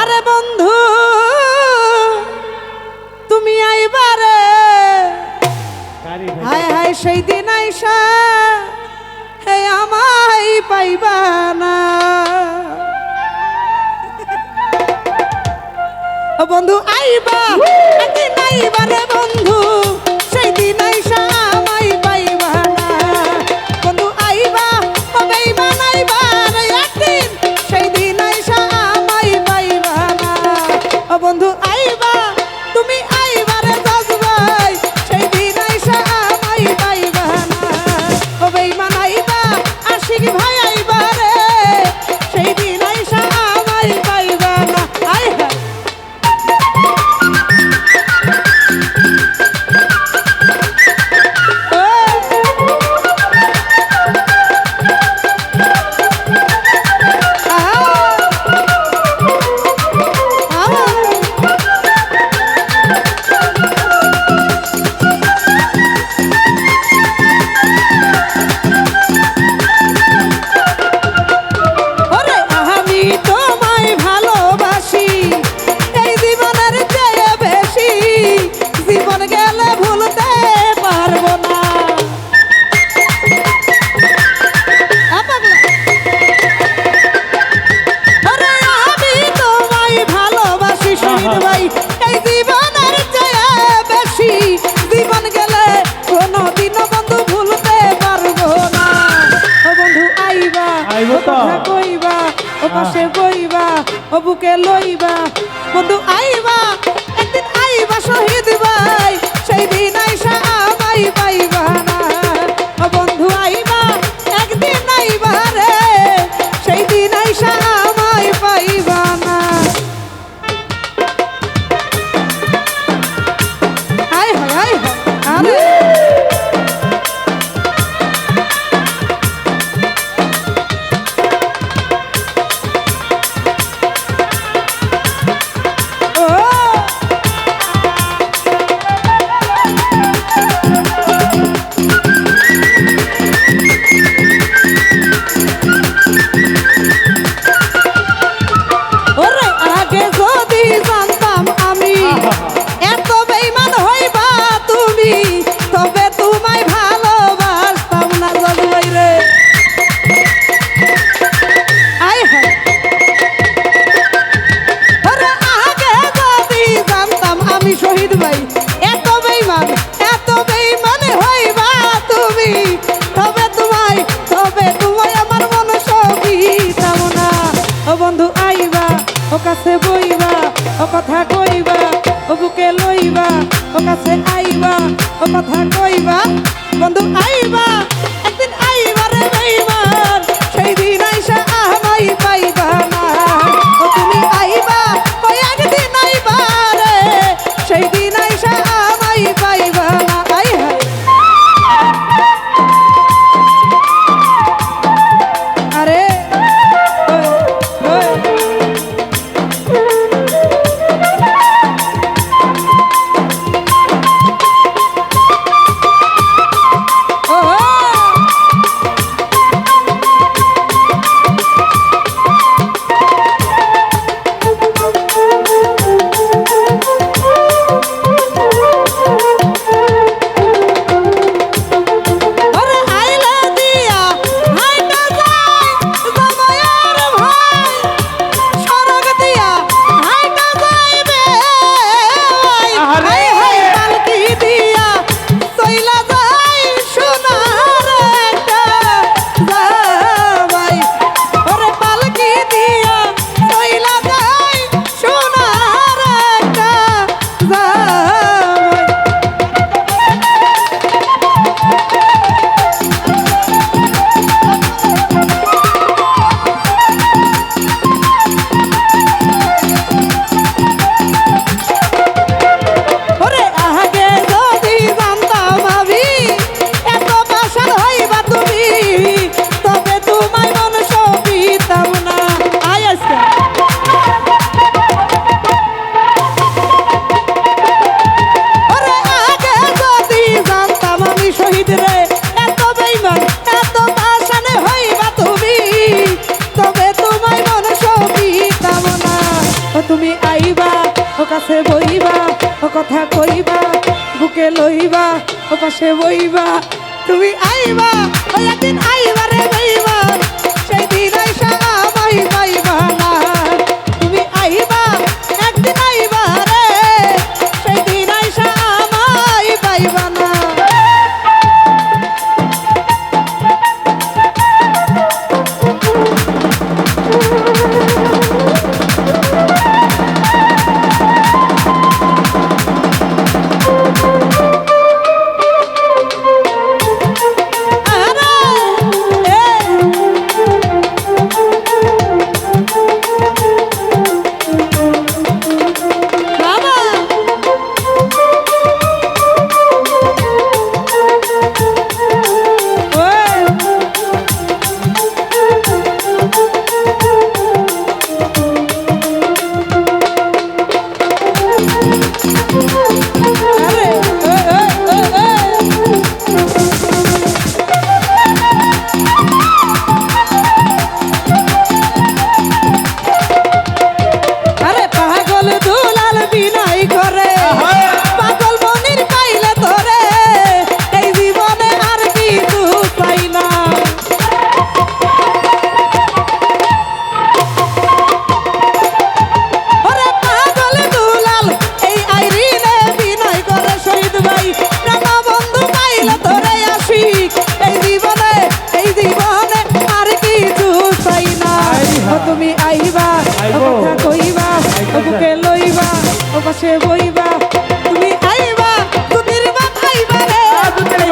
আরে বন্ধু তুমি আইবারে। হায় হায় সেই দিন আইসা হে আমায় পাইবা না। বন্ধু আইবা। একদিন আইবা বন্ধু সেই দিন বুকে লইবা, বন্ধু আইবা, একদিন আইবা শহীদ ভাই সেই দিন আইসা আমাই পাইবা না। বন্ধু আইবা, একদিন আইবা রে সেই দিন আইসা আমাই পাইবা না। আয় হয় আয় হয়, আরে। লইবা ও কাছে বইবা, ও কথা কইবা, ও বুকে লইবা, ও কাছে আইবা, ও কথা কইবা, বন্ধু আইবা। পাশে বইবা, ও কথা কইবা, বুকে লইবা, ও পাশে বইবা। তুমি আইবা, ও একদিন আইবা রে বইবা ও পাশে বইবা তুমি আইবা দুধের বা খাইবা রে হ্যাঁ, দুধের